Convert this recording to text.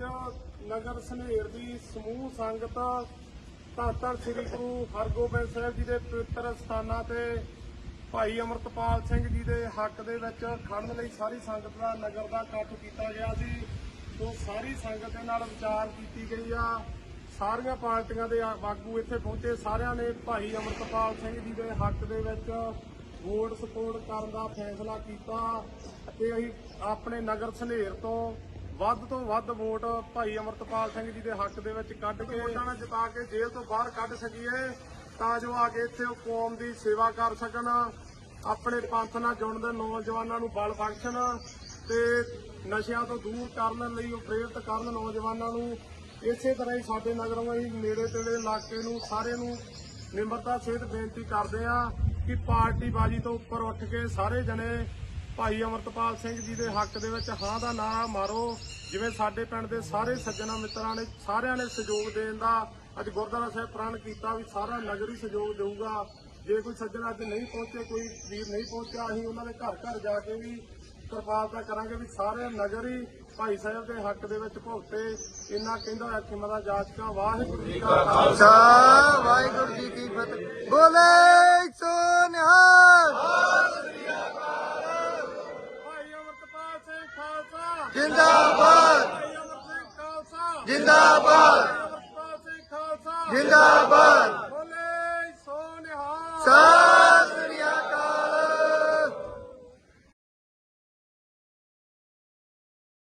ਨਗਰ ਸੁਨੇਰ ਦੀ ਸਮੂਹ ਸੰਗਤ ਧੰਨ ਧੰਨ ਸ੍ਰੀ ਗੁਰੂ ਹਰਗੋਬਿੰਦ ਸਾਹਿਬ ਜੀ ਦੇ ਪਵਿੱਤਰ ਸਥਾਨਾਂ ਤੇ ਭਾਈ ਅਮਰਤਪਾਲ ਸਿੰਘ ਜੀ ਦੇ ਹੱਕ ਦੇ ਵਿੱਚ ਖੜਨ ਲਈ ਸਾਰੀ ਸੰਗਤ ਦਾ ਨਗਰ ਦਾ ਇਕੱਠ ਕੀਤਾ ਗਿਆ ਸੀ। ਸੋ ਸਾਰੀ ਸੰਗਤ ਦੇ ਨਾਲ ਵਿਚਾਰ ਕੀਤੀ ਗਈ ਆ। ਸਾਰੀਆਂ ਪਾਰਟੀਆਂ ਦੇ ਆਗੂ ਇੱਥੇ ਪਹੁੰਚੇ। ਸਾਰਿਆਂ ਨੇ ਭਾਈ ਅਮਰਤਪਾਲ ਸਿੰਘ ਜੀ ਦੇ ਹੱਕ ਦੇ ਵਿੱਚ ਵੋਟ ਸਪੋਰਟ ਕਰਨ ਦਾ ਫੈਸਲਾ ਕੀਤਾ ਤੇ ਅਸੀਂ ਆਪਣੇ ਨਗਰ ਸਨੇਰ ਤੋਂ ਵੱਧ ਤੋਂ ਵੱਧ ਵੋਟ ਭਾਈ ਅਮਰਤਪਾਲ ਸਿੰਘ ਜੀ ਦੇ ਹੱਕ ਦੇ ਵਿੱਚ ਕੱਢ ਕੇ ਵੋਟਾਂ ਨਾਲ ਜਿਤਾ ਕੇ ਜੇਲ੍ਹ ਤੋਂ ਬਾਹਰ ਕੱਢ ਸਕੀਏ, ਤਾਂ ਜੋ ਆ ਕੇ ਇੱਥੇ ਉਹ ਕੌਮ ਦੀ ਸੇਵਾ ਕਰ ਸਕਣ, ਆਪਣੇ ਪੰਥ ਨਾਲ ਜੁੜਨ ਦੇ ਨੌਜਵਾਨਾਂ ਨੂੰ ਬਲ ਬਖਸ਼ਣ ਤੇ ਨਸ਼ਿਆਂ ਤੋਂ ਦੂਰ ਕਰਨ ਲਈ ਉਹ ਪ੍ਰੇਰਿਤ ਕਰਨ ਨੌਜਵਾਨਾਂ ਨੂੰ ਇਸੇ ਤਰ੍ਹਾਂ ਹੀ ਸਾਡੇ ਨਗਰੋਂ ਹੀ ਨੇੜੇ ਤੇੜੇ ਇਲਾਕੇ ਨੂੰ ਸਾਰੇ ਨੂੰ ਨਿਮਰਤਾ ਸਹਿਤ ਬੇਨਤੀ ਕਰਦੇ ਆ ਕਿ ਪਾਰਟੀ ਬਾਜੀ ਤੋਂ ਉੱਪਰ ਉੱਠ ਕੇ ਸਾਰੇ ਜਣੇ ਭਾਈ ਅਮਰਤਪਾਲ ਸਿੰਘ ਜੀ ਦੇ ਹੱਕ ਦੇ ਵਿੱਚ ਹਾਂ ਦਾ ਨਾਰਾ ਮਾਰੋ। ਜਿਵੇਂ ਸਾਡੇ ਪਿੰਡ ਦੇ ਸਾਰੇ ਸੱਜਣਾ ਮਿੱਤਰਾਂ ਨੇ ਸਾਰਿਆਂ ਨੇ ਸਹਿਯੋਗ ਦੇਣ ਦਾ ਅੱਜ ਗੁਰਦੁਆਰਾ ਸਾਹਿਬ ਪ੍ਰਣ ਕੀਤਾ ਵੀ ਸਾਰਾ ਨਗਰ ਹੀ ਸਹਿਯੋਗ ਦੇਊਗਾ। ਜੇ ਕੋਈ ਸੱਜਣ ਅੱਜ ਨਹੀਂ ਪਹੁੰਚੇ, ਕੋਈ ਵੀਰ ਨਹੀਂ ਪਹੁੰਚਿਆ, ਅਸੀਂ ਉਹਨਾਂ ਦੇ ਘਰ ਘਰ ਜਾ ਕੇ ਵੀ ਕਿਰਪਾਲਤਾ ਕਰਾਂਗੇ ਵੀ ਸਾਰੇ ਨਗਰ ਹੀ ਭਾਈ ਸਾਹਿਬ ਦੇ ਹੱਕ ਦੇ ਵਿੱਚ ਭੁਗਤੇ। ਇੰਨਾ ਕਹਿੰਦਾ ਹੋਇਆ ਖਿਮਾ ਦਾ ਜਾਚਕਾ ਵਾਹਿਗੁਰੂ ਜੀ ਕਾ ਖਾਲਸਾ। ਵਾਹਿਗੁਰੂ ਜੀ ਕੀ ਫਤਿਹ। ਬੋਲੇ ਸੋ ਨਿਹਾਲ ਭਾਈ ਅਮਰਤਪਾਲ ਸਿੰਘ ਖਾਲਸਾ ਜਿੰਦਾਬਾਦ। ਜਿੰਦਾਬਾਦ। ਜਿੰਦਾਬਾਦ। ਬੋਲੇ ਸੋ ਨਿਹਾਲ। ਸਾ